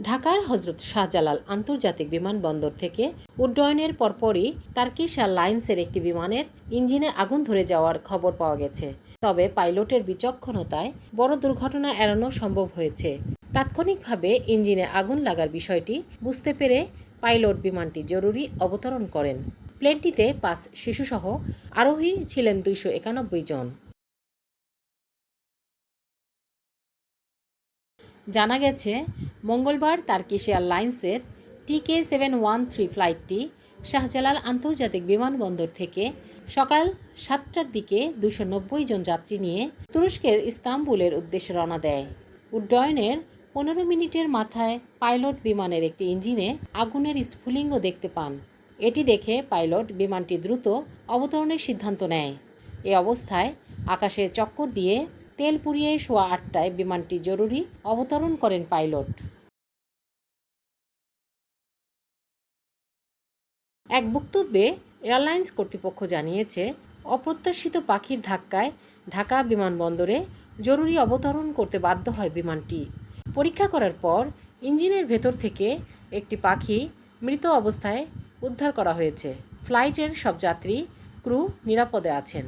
ঢাকার হজরত শাহজালাল আন্তর্জাতিক বিমানবন্দর থেকে উড্ডয়নের পরপরই তার্কিশ লাইন্সের একটি বিমানের ইঞ্জিনে আগুন ধরে যাওয়ার খবর পাওয়া গেছে। তবে পাইলটের বিচক্ষণতায় বড় দুর্ঘটনা এড়ানো সম্ভব হয়েছে। তাৎক্ষণিকভাবে ইঞ্জিনে আগুন লাগার বিষয়টি বুঝতে পেরে পাইলট বিমানটি জরুরি অবতরণ করেন। প্লেনটিতে পাঁচ শিশুসহ আরোহী ছিলেন দুইশো একানব্বই জন। জানা গেছে, মঙ্গলবার তার্কিশ এয়ারলাইন্সের টিকে সেভেন ওয়ান থ্রি ফ্লাইটটি শাহজালাল আন্তর্জাতিক বিমানবন্দর থেকে সকাল সাতটার দিকে দুশো নব্বই জন যাত্রী নিয়ে তুরস্কের ইস্তাম্বুলের উদ্দেশ্যে রওনা দেয়। উড্ডয়নের পনেরো মিনিটের মাথায় পাইলট বিমানের একটি ইঞ্জিনে আগুনের স্ফুলিঙ্গ দেখতে পান। এটি দেখে পাইলট বিমানটি দ্রুত অবতরণের সিদ্ধান্ত নেয়। এ অবস্থায় আকাশে চক্কর দিয়ে তেল পুড়িয়ে সোয়া আটটায় বিমানটি জরুরি, অবতরণ করেন পাইলট। এক বক্তব্যে এয়ারলাইন্স কর্তৃপক্ষ জানিয়েছে, অপ্রত্যাশিত পাখির ধাক্কায় ঢাকা বিমানবন্দরে জরুরি অবতরণ করতে বাধ্য হয় বিমানটি। পরীক্ষা করার পর ইঞ্জিনের ভেতর থেকে একটি পাখি মৃত অবস্থায় উদ্ধার করা হয়েছে। ফ্লাইটের সব যাত্রী, ক্রু নিরাপদে আছেন।